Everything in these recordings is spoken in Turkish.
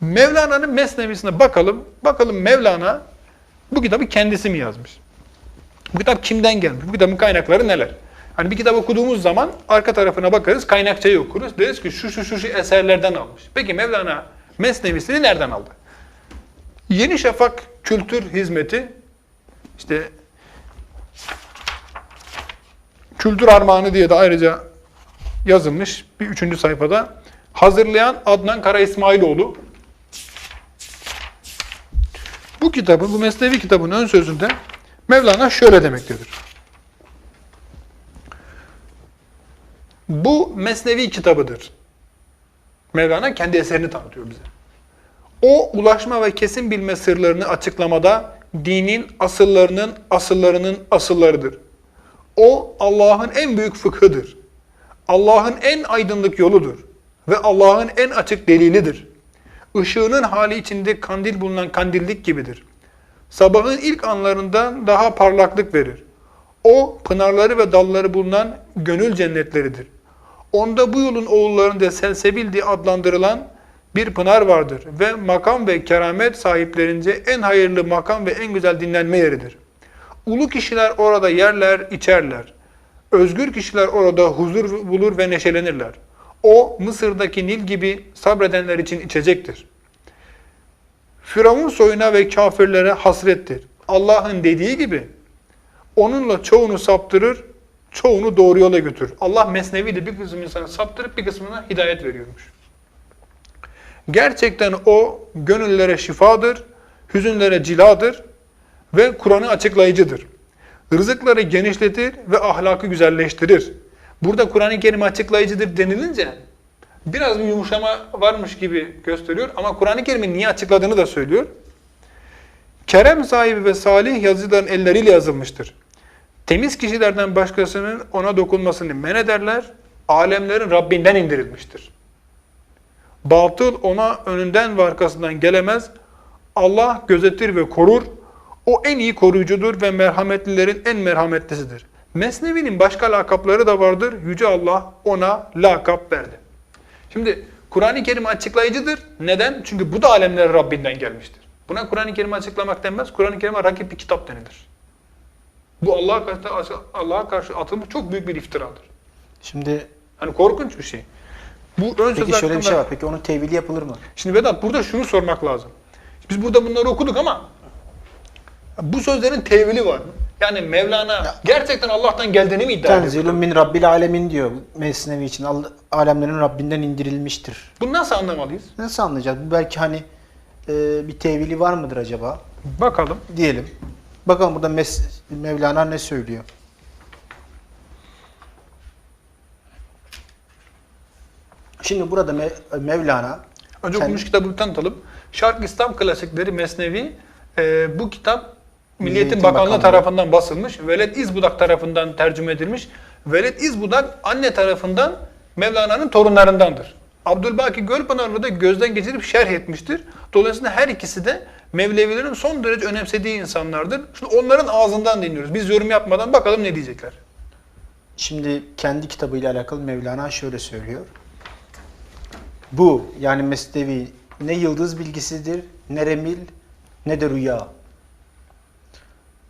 Mevlana'nın Mesnevisine bakalım. Bakalım Mevlana bu kitabı kendisi mi yazmış? Bu kitap kimden gelmiş? Bu kitabın kaynakları neler? Hani bir kitap okuduğumuz zaman arka tarafına bakarız, kaynakçayı okuruz. Deriz ki şu şu şu şu eserlerden almış. Peki Mevlana Mesnevisini nereden aldı? Yeni Şafak Kültür Hizmeti işte Kültür Armağanı diye de ayrıca yazılmış bir üçüncü sayfada. Hazırlayan Adnan Kara İsmailoğlu. Bu kitabın, bu Mesnevi kitabın ön sözünde Mevlana şöyle demektedir. Bu Mesnevi kitabıdır. Mevlana kendi eserini tanıtıyor bize. O ulaşma ve kesin bilme sırlarını açıklamada dinin asıllarının asıllarının asıllarıdır. O Allah'ın en büyük fıkhıdır. Allah'ın en aydınlık yoludur. Ve Allah'ın en açık delilidir. Işığının hali içinde kandil bulunan kandillik gibidir. Sabahın ilk anlarından daha parlaklık verir. O pınarları ve dalları bulunan gönül cennetleridir. Onda bu yolun oğullarında selsebil diye adlandırılan bir pınar vardır ve makam ve keramet sahiplerince en hayırlı makam ve en güzel dinlenme yeridir. Ulu kişiler orada yerler, içerler. Özgür kişiler orada huzur bulur ve neşelenirler. O Mısır'daki Nil gibi sabredenler için içecektir. Firavun soyuna ve kafirlere hasrettir. Allah'ın dediği gibi onunla çoğunu saptırır, çoğunu doğru yola götürür. Allah mesneviyle bir kısmını insana saptırıp bir kısmına hidayet veriyormuş. Gerçekten o gönüllere şifadır, hüzünlere ciladır ve Kur'an'ı açıklayıcıdır. Rızıkları genişletir ve ahlakı güzelleştirir. Burada Kur'an-ı Kerim açıklayıcıdır denilince biraz bir yumuşama varmış gibi gösteriyor ama Kur'an-ı Kerim'in niye açıkladığını da söylüyor. Kerem sahibi ve salih yazıların elleriyle yazılmıştır. Temiz kişilerden başkasının ona dokunmasını men ederler. Alemlerin Rabbinden indirilmiştir. Batıl ona önünden ve arkasından gelemez. Allah gözetir ve korur. O en iyi koruyucudur ve merhametlilerin en merhametlisidir. Mesnevi'nin başka lakapları da vardır. Yüce Allah ona lakap verdi. Şimdi Kur'an-ı Kerim açıklayıcıdır. Neden? Çünkü bu da alemlerin Rabbinden gelmiştir. Buna Kur'an-ı Kerim'i açıklamak denmez. Kur'an-ı Kerim'e rakip bir kitap denilir. Bu Allah'a karşı, Allah'a karşı atılmış çok büyük bir iftiradır. Şimdi Hani korkunç bir şey. Bu ön peki şöyle bir şey var. Peki onun tevili yapılır mı? Şimdi Vedat burada şunu sormak lazım. Biz burada bunları okuduk ama bu sözlerin tevili var mı? Yani Mevlana gerçekten Allah'tan geldiğini mi iddia ediyor? Tenzilun min Rabbil alemin diyor Mesnevi için. Al- Alemlerin Rabbinden indirilmiştir. Bunu nasıl anlamalıyız? Nasıl anlayacağız? Bu belki hani e, bir tevili var mıdır acaba? Bakalım. Diyelim. Bakalım burada Mes- Mevlana ne söylüyor? Şimdi burada Me- Mevlana Önce okumuş kitabı tanıtalım. Şark İslam klasikleri Mesnevi e, bu kitap Milliyetin Bakanlığı Bakanlığı. tarafından basılmış. Veled İzbudak tarafından tercüme edilmiş. Veled İzbudak anne tarafından Mevlana'nın torunlarındandır. Abdülbaki Gölpınarlı da gözden geçirip şerh etmiştir. Dolayısıyla her ikisi de Mevlevilerin son derece önemsediği insanlardır. Şimdi onların ağzından dinliyoruz. Biz yorum yapmadan bakalım ne diyecekler. Şimdi kendi kitabıyla alakalı Mevlana şöyle söylüyor. Bu yani Mesnevi ne yıldız bilgisidir, ne remil, ne de rüya.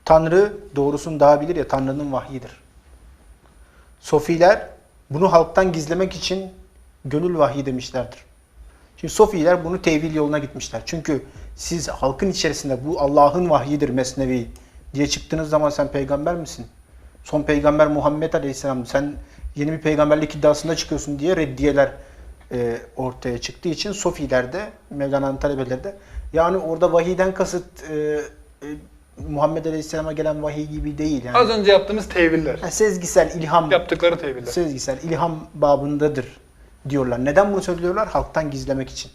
Tanrı doğrusunu daha bilir ya Tanrı'nın vahyidir. Sofiler bunu halktan gizlemek için gönül vahyi demişlerdir. Şimdi Sofiler bunu tevil yoluna gitmişler. Çünkü siz halkın içerisinde bu Allah'ın vahyidir Mesnevi diye çıktığınız zaman sen peygamber misin? Son peygamber Muhammed Aleyhisselam sen yeni bir peygamberlik iddiasında çıkıyorsun diye reddiyeler e, ortaya çıktığı için Sofiler de Mevlana'nın talebeleri de yani orada vahiyden kasıt e, e, Muhammed Aleyhisselam'a gelen vahiy gibi değil. Yani. Az önce yaptığımız teviller. Yani sezgisel ilham Yaptıkları teviller. sezgisel ilham babındadır diyorlar. Neden bunu söylüyorlar? Halktan gizlemek için.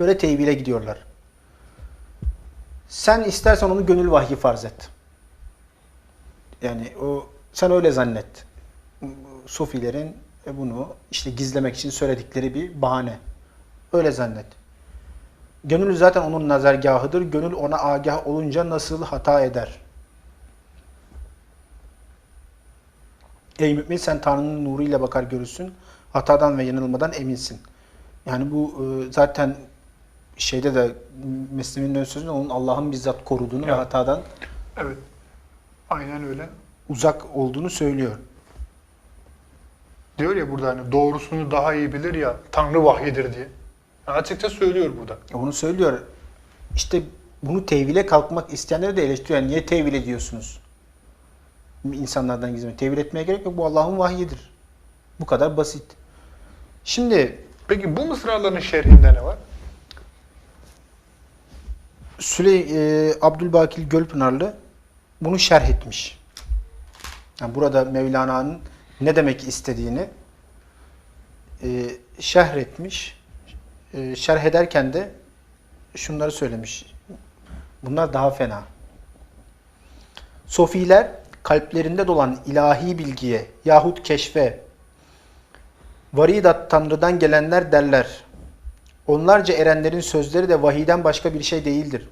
Böyle tevhile gidiyorlar. Sen istersen onu gönül vahyi farz et. Yani o sen öyle zannet. Sofilerin e, bunu işte gizlemek için söyledikleri bir bahane. Öyle zannet. Gönül zaten onun nazargahıdır. Gönül ona agah olunca nasıl hata eder? Ey mümin sen Tanrı'nın nuruyla bakar görürsün. Hatadan ve yanılmadan eminsin. Yani bu e, zaten şeyde de Mesnevi'nin ön sözünde onun Allah'ın bizzat koruduğunu ve Evet. hatadan Evet. Aynen öyle. uzak olduğunu söylüyor. Diyor ya burada hani doğrusunu daha iyi bilir ya Tanrı vahyidir diye. Açıkça söylüyor burada. Onu söylüyor. İşte bunu tevhile kalkmak isteyenleri de eleştiriyor. Yani niye tevil ediyorsunuz? İnsanlardan gizli. Tevil etmeye gerek yok. Bu Allah'ın vahyidir. Bu kadar basit. Şimdi Peki bu mısraların şerhinde ne var? Süley e, Abdülbakil Gölpınarlı bunu şerh etmiş. Yani burada Mevlana'nın ne demek istediğini e, şerh etmiş. E, şerh ederken de şunları söylemiş. Bunlar daha fena. Sofiler kalplerinde dolan ilahi bilgiye yahut keşfe varidat Tanrı'dan gelenler derler. Onlarca erenlerin sözleri de vahiden başka bir şey değildir.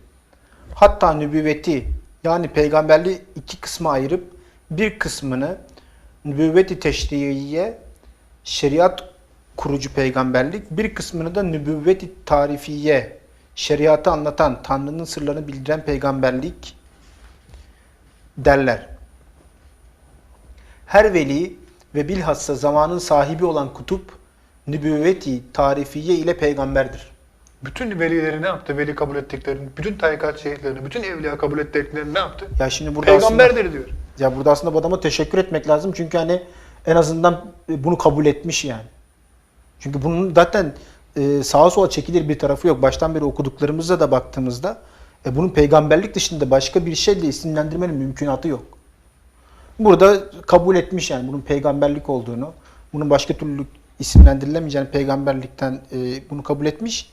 Hatta nübüvveti yani peygamberliği iki kısma ayırıp bir kısmını nübüvveti teşriiye şeriat kurucu peygamberlik, bir kısmını da nübüvveti tarifiye şeriatı anlatan, Tanrı'nın sırlarını bildiren peygamberlik derler. Her veli ve bilhassa zamanın sahibi olan kutup nübüvveti tarifiye ile peygamberdir. Bütün velileri ne yaptı? Veli kabul ettiklerini, bütün tarikat şehitlerini, bütün evliya kabul ettiklerini ne yaptı? Ya şimdi burada aslında, Peygamberdir diyor. ya burada aslında bu adama teşekkür etmek lazım çünkü hani en azından bunu kabul etmiş yani. Çünkü bunun zaten e, sağa sola çekilir bir tarafı yok. Baştan beri okuduklarımıza da baktığımızda e, bunun peygamberlik dışında başka bir şeyle isimlendirmenin mümkünatı yok. Burada kabul etmiş yani bunun peygamberlik olduğunu, bunun başka türlü isimlendirilemeyeceğini peygamberlikten e, bunu kabul etmiş.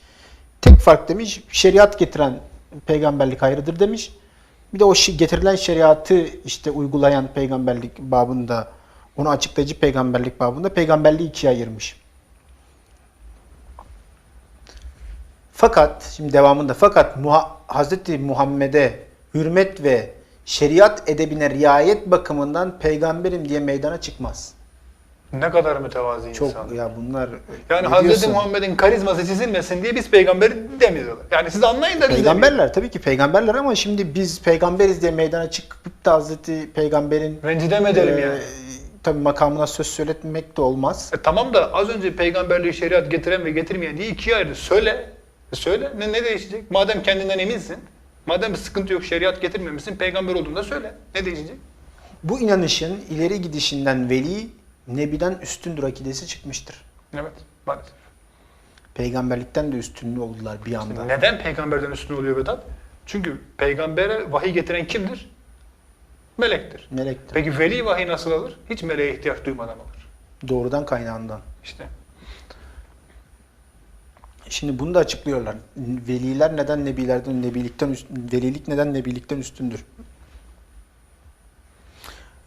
Tek fark demiş, şeriat getiren peygamberlik ayrıdır demiş. Bir de o getirilen şeriatı işte uygulayan peygamberlik babında, onu açıklayıcı peygamberlik babında peygamberliği ikiye ayırmış. Fakat, şimdi devamında, fakat Muha- Hz. Muhammed'e hürmet ve şeriat edebine riayet bakımından peygamberim diye meydana çıkmaz. Ne kadar mütevazi Çok insan. ya bunlar Yani diyorsun? Muhammed'in karizması çizilmesin diye biz peygamberi demiyorlar. Yani siz anlayın da biz. Peygamberler tabii ki peygamberler ama şimdi biz peygamberiz diye meydana çıkıp da Hazreti Peygamber'in Rencide mi edelim e, yani? tabii makamına söz söyletmek de olmaz. E tamam da az önce peygamberliği şeriat getiren ve getirmeyen diye ikiye ayrı. Söyle. E söyle. Ne, ne değişecek? Madem kendinden eminsin. Madem bir sıkıntı yok şeriat getirmemişsin. Peygamber olduğunda söyle. Ne değişecek? Bu inanışın ileri gidişinden veli nebiden üstündür akidesi çıkmıştır. Evet. Maalesef. Peygamberlikten de üstünlü oldular bir anda. Neden peygamberden üstün oluyor Vedat? Çünkü peygambere vahiy getiren kimdir? Melektir. Melektir. Peki veli vahiy nasıl alır? Hiç meleğe ihtiyaç duymadan alır. Doğrudan kaynağından. İşte. Şimdi bunu da açıklıyorlar. Veliler neden nebilerden, nebilikten üst- velilik neden nebilikten üstündür?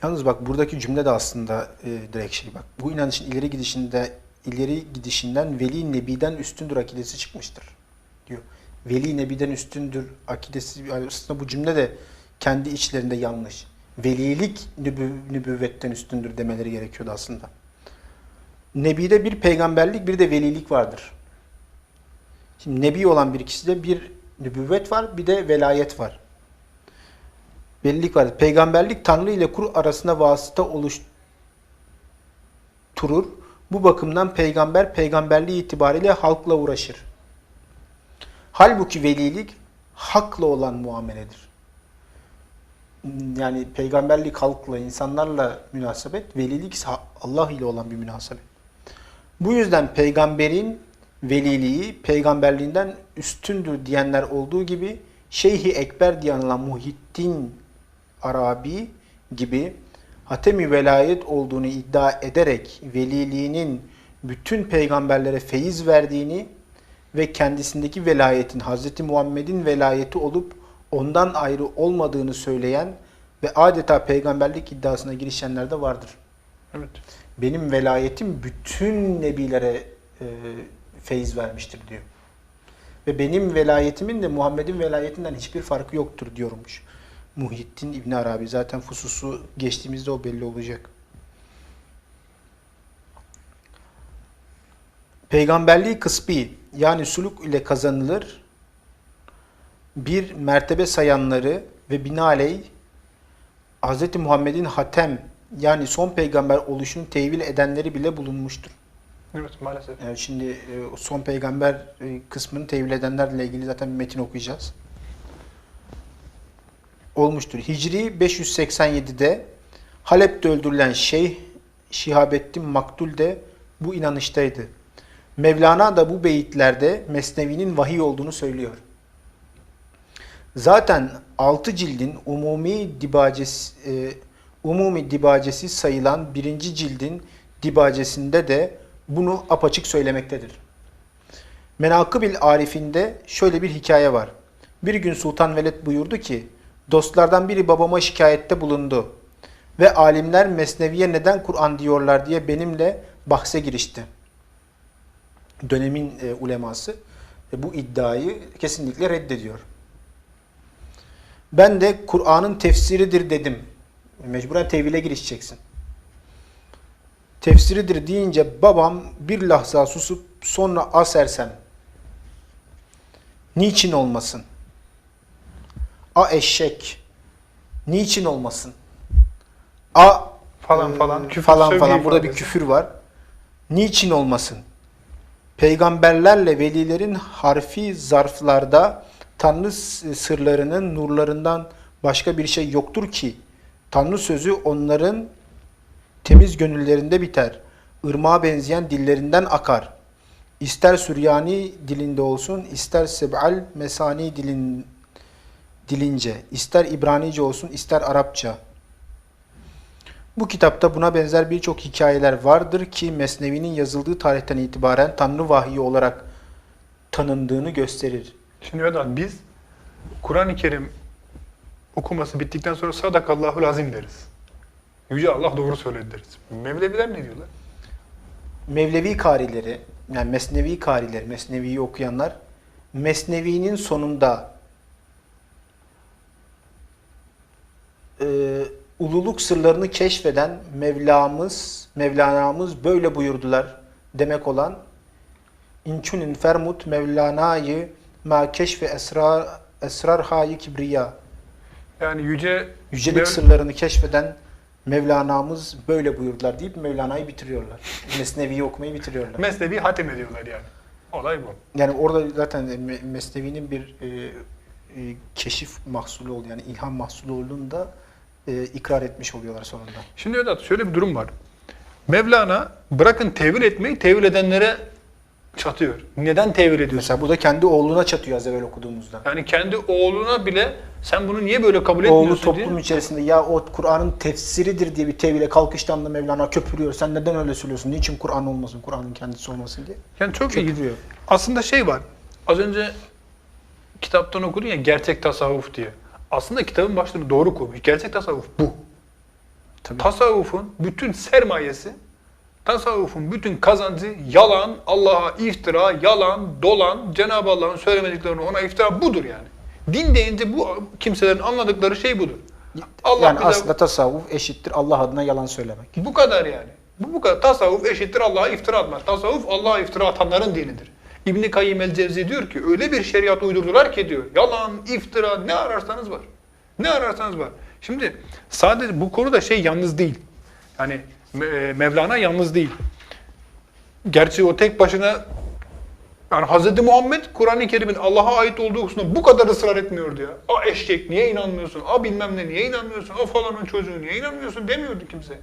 Yalnız bak buradaki cümle de aslında e, direkt şey bak. Bu inanışın ileri gidişinde ileri gidişinden veli nebiden üstündür akidesi çıkmıştır diyor. Veli nebiden üstündür akidesi aslında bu cümle de kendi içlerinde yanlış. Velilik nübü, nübüvvetten üstündür demeleri gerekiyordu aslında. Nebide bir peygamberlik bir de velilik vardır. Şimdi nebi olan bir kişide bir nübüvvet var, bir de velayet var. Velilik var. Peygamberlik Tanrı ile kul arasında vasıta oluşturur. Bu bakımdan peygamber peygamberliği itibariyle halkla uğraşır. Halbuki velilik hakla olan muameledir. Yani peygamberlik halkla, insanlarla münasebet, velilik ise Allah ile olan bir münasebet. Bu yüzden peygamberin veliliği peygamberliğinden üstündür diyenler olduğu gibi Şeyhi Ekber diye anılan Muhittin Arabi gibi hatemi velayet olduğunu iddia ederek veliliğinin bütün peygamberlere feyiz verdiğini ve kendisindeki velayetin Hz. Muhammed'in velayeti olup ondan ayrı olmadığını söyleyen ve adeta peygamberlik iddiasına girişenler de vardır. Evet. Benim velayetim bütün nebilere e, feyiz vermiştir diyor. Ve benim velayetimin de Muhammed'in velayetinden hiçbir farkı yoktur diyormuş. Muhittin İbn Arabi. Zaten fususu geçtiğimizde o belli olacak. Peygamberliği kısbi yani suluk ile kazanılır. Bir mertebe sayanları ve binaenaleyh Hz. Muhammed'in hatem yani son peygamber oluşunu tevil edenleri bile bulunmuştur. Evet maalesef. Şimdi e, son peygamber e, kısmını tevil edenlerle ilgili zaten bir metin okuyacağız. Olmuştur. Hicri 587'de Halep'te öldürülen Şeyh Şihabettin Maktul de bu inanıştaydı. Mevlana da bu beyitlerde Mesnevi'nin vahiy olduğunu söylüyor. Zaten 6 cildin umumi dibacesi, e, umumi dibacesi sayılan birinci cildin dibacesinde de bunu apaçık söylemektedir. Menakıbil Arif'inde şöyle bir hikaye var. Bir gün Sultan Veled buyurdu ki, dostlardan biri babama şikayette bulundu ve alimler Mesnevi'ye neden Kur'an diyorlar diye benimle bahse girişti. Dönemin e, uleması e, bu iddiayı kesinlikle reddediyor. Ben de Kur'an'ın tefsiridir dedim. Mecburen tevhile girişeceksin. Tefsiridir deyince babam bir lahza susup sonra asersem niçin olmasın? A eşek niçin olmasın? A Falan e, falan. Küfür, falan falan burada bir küfür var. Niçin olmasın? Peygamberlerle velilerin harfi zarflarda Tanrı s- sırlarının nurlarından başka bir şey yoktur ki Tanrı sözü onların temiz gönüllerinde biter. Irmağa benzeyen dillerinden akar. İster Süryani dilinde olsun, ister Seb'al Mesani dilin, dilince, ister İbranice olsun, ister Arapça. Bu kitapta buna benzer birçok hikayeler vardır ki Mesnevi'nin yazıldığı tarihten itibaren Tanrı vahyi olarak tanındığını gösterir. Şimdi Vedat biz Kur'an-ı Kerim okuması bittikten sonra sadakallahu lazim deriz. Yüce Allah doğru söyledi deriz. Mevleviler ne diyorlar? Mevlevi karileri, yani Mesnevi karileri, Mesnevi'yi okuyanlar, Mesnevi'nin sonunda e, ululuk sırlarını keşfeden Mevlamız, Mevlana'mız böyle buyurdular demek olan İnçunin fermut Mevlana'yı ma keşfe esrar esrar hayi kibriya Yani yüce yücelik Mev- sırlarını keşfeden Mevlana'mız böyle buyurdular deyip Mevlana'yı bitiriyorlar. Mesnevi'yi okumayı bitiriyorlar. Mesnevi hatim ediyorlar yani. Olay bu. Yani orada zaten Me- Mesnevi'nin bir e, e, keşif mahsulü oldu yani ilham mahsulü olduğunu da e, ikrar etmiş oluyorlar sonunda. Şimdi Vedat şöyle bir durum var. Mevlana bırakın tevil etmeyi tevil edenlere çatıyor. Neden tevil ediyorsun? Mesela bu da kendi oğluna çatıyor az evvel okuduğumuzda. Yani kendi oğluna bile sen bunu niye böyle kabul Oğlu etmiyorsun toplum diye. içerisinde ya o Kur'an'ın tefsiridir diye bir tevhile kalkıştan da Mevlana köpürüyor. Sen neden öyle söylüyorsun? Niçin Kur'an olmasın, Kur'an'ın kendisi olmasın diye. Yani çok iyi. Köpürüyor. Aslında şey var. Az önce kitaptan okudun ya gerçek tasavvuf diye. Aslında kitabın başlığını doğru koymuş. Gerçek tasavvuf bu. Tabii. Tasavvufun bütün sermayesi, tasavvufun bütün kazancı yalan, Allah'a iftira, yalan, dolan, Cenab-ı Allah'ın söylemediklerini ona iftira budur yani. Din deyince bu kimselerin anladıkları şey budur. Allah yani bize- aslında tasavvuf eşittir Allah adına yalan söylemek. bu kadar yani. Bu, bu kadar. Tasavvuf eşittir Allah'a iftira atmak. Tasavvuf Allah'a iftira atanların dinidir. İbn Kayyim el-Cevzi diyor ki öyle bir şeriat uydurdular ki diyor. Yalan, iftira ne ararsanız var. Ne ararsanız var. Şimdi sadece bu konuda şey yalnız değil. Yani Mevlana yalnız değil. Gerçi o tek başına yani Hz. Muhammed Kur'an-ı Kerim'in Allah'a ait olduğu hususunda bu kadar ısrar etmiyordu ya. A eşek niye inanmıyorsun? A bilmem ne niye inanmıyorsun? A falanın çocuğu niye inanmıyorsun demiyordu kimse.